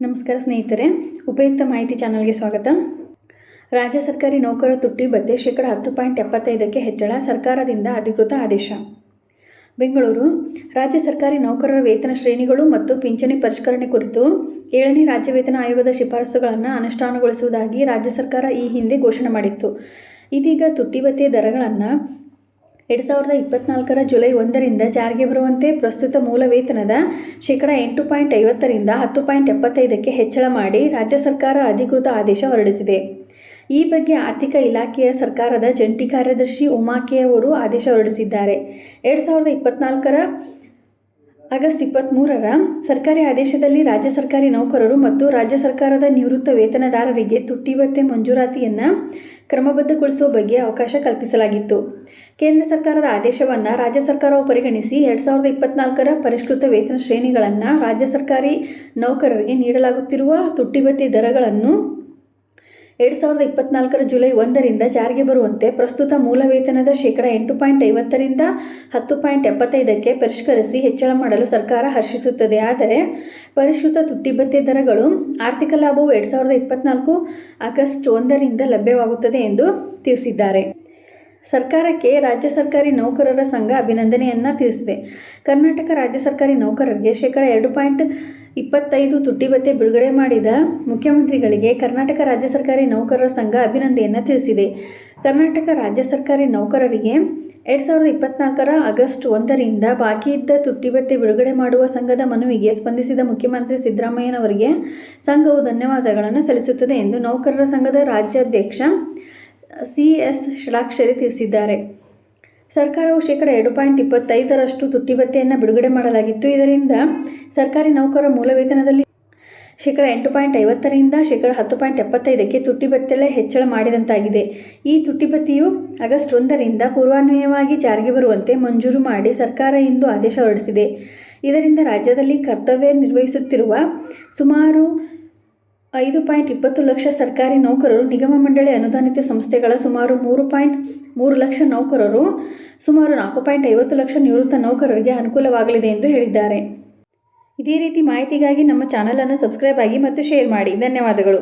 ನಮಸ್ಕಾರ ಸ್ನೇಹಿತರೆ, ಉಪಯುಕ್ತ ಮಾಹಿತಿ ಚಾನಲ್ಗೆ ಸ್ವಾಗತ. ರಾಜ್ಯ ಸರ್ಕಾರಿ ನೌಕರರ ತುಟ್ಟಿ ಭತ್ತೆ ಶೇಕಡ ಹತ್ತು ಪಾಯಿಂಟ್ ಎಪ್ಪತ್ತೈದಕ್ಕೆ ಹೆಚ್ಚಳ ಸರ್ಕಾರದಿಂದ ಅಧಿಕೃತ ಆದೇಶ. ಬೆಂಗಳೂರು, ರಾಜ್ಯ ಸರ್ಕಾರಿ ನೌಕರರ ವೇತನ ಶ್ರೇಣಿಗಳು ಮತ್ತು ಪಿಂಚಣಿ ಪರಿಷ್ಕರಣೆ ಕುರಿತು ಏಳನೇ ರಾಜ್ಯ ವೇತನ ಆಯೋಗದ ಶಿಫಾರಸುಗಳನ್ನು ಅನುಷ್ಠಾನಗೊಳಿಸುವುದಾಗಿ ರಾಜ್ಯ ಸರ್ಕಾರ ಈ ಹಿಂದೆ ಘೋಷಣೆ ಮಾಡಿತ್ತು. ಇದೀಗ ತುಟ್ಟಿ ಭತ್ಯೆ ದರಗಳನ್ನು ಎರಡು ಸಾವಿರದ ಇಪ್ಪತ್ನಾಲ್ಕರ ಜುಲೈ ಒಂದರಿಂದ ಜಾರಿಗೆ ಬರುವಂತೆ ಪ್ರಸ್ತುತ ಮೂಲ ವೇತನದ ಶೇಕಡ ಎಂಟು ಪಾಯಿಂಟ್ ಐವತ್ತರಿಂದ ಹತ್ತು ಪಾಯಿಂಟ್ ಎಪ್ಪತ್ತೈದಕ್ಕೆ ಹೆಚ್ಚಳ ಮಾಡಿ ರಾಜ್ಯ ಸರ್ಕಾರ ಅಧಿಕೃತ ಆದೇಶ ಹೊರಡಿಸಿದೆ. ಈ ಬಗ್ಗೆ ಆರ್ಥಿಕ ಇಲಾಖೆಯ ಸರ್ಕಾರದ ಜಂಟಿ ಕಾರ್ಯದರ್ಶಿ ಉಮಾಕೆ ಅವರು ಆದೇಶ ಹೊರಡಿಸಿದ್ದಾರೆ. ಎರಡು ಸಾವಿರದ ಇಪ್ಪತ್ನಾಲ್ಕರ ಆಗಸ್ಟ್ ಇಪ್ಪತ್ತ್ಮೂರರ ಸರ್ಕಾರಿ ಆದೇಶದಲ್ಲಿ ರಾಜ್ಯ ಸರ್ಕಾರಿ ನೌಕರರು ಮತ್ತು ರಾಜ್ಯ ಸರ್ಕಾರದ ನಿವೃತ್ತ ವೇತನದಾರರಿಗೆ ತುಟ್ಟಿ ಭತ್ಯೆ ಮಂಜೂರಾತಿಯನ್ನು ಕ್ರಮಬದ್ಧಗೊಳಿಸುವ ಬಗ್ಗೆ ಅವಕಾಶ ಕಲ್ಪಿಸಲಾಗಿತ್ತು. ಕೇಂದ್ರ ಸರ್ಕಾರದ ಆದೇಶವನ್ನು ರಾಜ್ಯ ಸರ್ಕಾರವು ಪರಿಗಣಿಸಿ ಎರಡು ಸಾವಿರದ ಇಪ್ಪತ್ನಾಲ್ಕರ ಪರಿಷ್ಕೃತ ವೇತನ ಶ್ರೇಣಿಗಳನ್ನು ರಾಜ್ಯ ಸರ್ಕಾರಿ ನೌಕರರಿಗೆ ನೀಡಲಾಗುತ್ತಿರುವ ತುಟ್ಟಿಬತ್ತಿ ದರಗಳನ್ನು ಎರಡು ಸಾವಿರದ ಇಪ್ಪತ್ನಾಲ್ಕರ ಜುಲೈ ಒಂದರಿಂದ ಜಾರಿಗೆ ಬರುವಂತೆ ಪ್ರಸ್ತುತ ಮೂಲ ವೇತನದ ಶೇಕಡ ಎಂಟು ಪಾಯಿಂಟ್ ಐವತ್ತರಿಂದ ಹತ್ತು ಪಾಯಿಂಟ್ ಎಪ್ಪತ್ತೈದಕ್ಕೆ ಪರಿಷ್ಕರಿಸಿ ಹೆಚ್ಚಳ ಮಾಡಲು ಸರ್ಕಾರ ಹರ್ಷಿಸುತ್ತದೆ. ಆದರೆ ಪರಿಷ್ಕೃತ ತುಟ್ಟಿ ಭತ್ಯೆ ದರಗಳು ಆರ್ಥಿಕ ಲಾಭವು ಎರಡು ಸಾವಿರದ ಇಪ್ಪತ್ನಾಲ್ಕು ಆಗಸ್ಟ್ ಒಂದರಿಂದ ಲಭ್ಯವಾಗುತ್ತದೆ ಎಂದು ತಿಳಿಸಿದ್ದಾರೆ. ಸರ್ಕಾರಕ್ಕೆ ರಾಜ್ಯ ಸರ್ಕಾರಿ ನೌಕರರ ಸಂಘ ಅಭಿನಂದನೆಯನ್ನು ತಿಳಿಸಿದೆ. ಕರ್ನಾಟಕ ರಾಜ್ಯ ಸರ್ಕಾರಿ ನೌಕರರಿಗೆ ಶೇಕಡ ಎರಡು ಪಾಯಿಂಟ್ ಇಪ್ಪತ್ತೈದು ತುಟ್ಟಿ ಭತ್ಯೆ ಬಿಡುಗಡೆ ಮಾಡಿದ ಮುಖ್ಯಮಂತ್ರಿಗಳಿಗೆ ಕರ್ನಾಟಕ ರಾಜ್ಯ ಸರ್ಕಾರಿ ನೌಕರರ ಸಂಘ ಅಭಿನಂದನೆಯನ್ನು ತಿಳಿಸಿದೆ. ಕರ್ನಾಟಕ ರಾಜ್ಯ ಸರ್ಕಾರಿ ನೌಕರರಿಗೆ ಎರಡು ಸಾವಿರದ ಇಪ್ಪತ್ನಾಲ್ಕರ ಆಗಸ್ಟ್ ಒಂದರಿಂದ ಬಾಕಿ ಇದ್ದ ತುಟ್ಟಿ ಭತ್ಯೆ ಬಿಡುಗಡೆ ಮಾಡುವ ಸಂಘದ ಮನವಿಗೆ ಸ್ಪಂದಿಸಿದ ಮುಖ್ಯಮಂತ್ರಿ ಸಿದ್ದರಾಮಯ್ಯನವರಿಗೆ ಸಂಘವು ಧನ್ಯವಾದಗಳನ್ನು ಸಲ್ಲಿಸುತ್ತದೆ ಎಂದು ನೌಕರರ ಸಂಘದ ರಾಜ್ಯಾಧ್ಯಕ್ಷ ಸಿ ಎಸ್ ಷಡಾಕ್ಷರಿ ತಿಳಿಸಿದ್ದಾರೆ. ಸರ್ಕಾರವು ಶೇಕಡ ಎರಡು ಪಾಯಿಂಟ್ ಇಪ್ಪತ್ತೈದರಷ್ಟು ತುಟ್ಟಿ ಭತ್ಯೆಯನ್ನು ಬಿಡುಗಡೆ ಮಾಡಲಾಗಿತ್ತು. ಇದರಿಂದ ಸರ್ಕಾರಿ ನೌಕರರ ಮೂಲ ವೇತನದಲ್ಲಿ ಶೇಕಡ ಎಂಟು ಪಾಯಿಂಟ್ ಐವತ್ತರಿಂದ ಶೇಕಡ ಹತ್ತು ಪಾಯಿಂಟ್ ಎಪ್ಪತ್ತೈದಕ್ಕೆ ತುಟ್ಟಿ ಭತ್ಯೆ ಹೆಚ್ಚಳ ಮಾಡಿದಂತಾಗಿದೆ. ಈ ತುಟ್ಟಿ ಭತ್ಯೆಯು ಆಗಸ್ಟ್ ಒಂದರಿಂದ ಪೂರ್ವಾನ್ವಯವಾಗಿ ಜಾರಿಗೆ ಬರುವಂತೆ ಮಂಜೂರು ಮಾಡಿ ಸರ್ಕಾರ ಇಂದು ಆದೇಶ ಹೊರಡಿಸಿದೆ. ಇದರಿಂದ ರಾಜ್ಯದಲ್ಲಿ ಕರ್ತವ್ಯ ನಿರ್ವಹಿಸುತ್ತಿರುವ ಸುಮಾರು ಐದು ಪಾಯಿಂಟ್ ಇಪ್ಪತ್ತು ಲಕ್ಷ ಸರ್ಕಾರಿ ನೌಕರರು ನಿಗಮ ಮಂಡಳಿ ಅನುದಾನಿತ ಸಂಸ್ಥೆಗಳ ಸುಮಾರು ಮೂರು ಪಾಯಿಂಟ್ ಮೂರು ಲಕ್ಷ ನೌಕರರು, ಸುಮಾರು ನಾಲ್ಕು ಪಾಯಿಂಟ್ ಐವತ್ತು ಲಕ್ಷ ನಿವೃತ್ತ ನೌಕರರಿಗೆ ಅನುಕೂಲವಾಗಲಿದೆ ಎಂದು ಹೇಳಿದ್ದಾರೆ. ಇದೇ ರೀತಿ ಮಾಹಿತಿಗಾಗಿ ನಮ್ಮ ಚಾನಲನ್ನು ಸಬ್ಸ್ಕ್ರೈಬ್ ಆಗಿ ಮತ್ತು ಶೇರ್ ಮಾಡಿ. ಧನ್ಯವಾದಗಳು.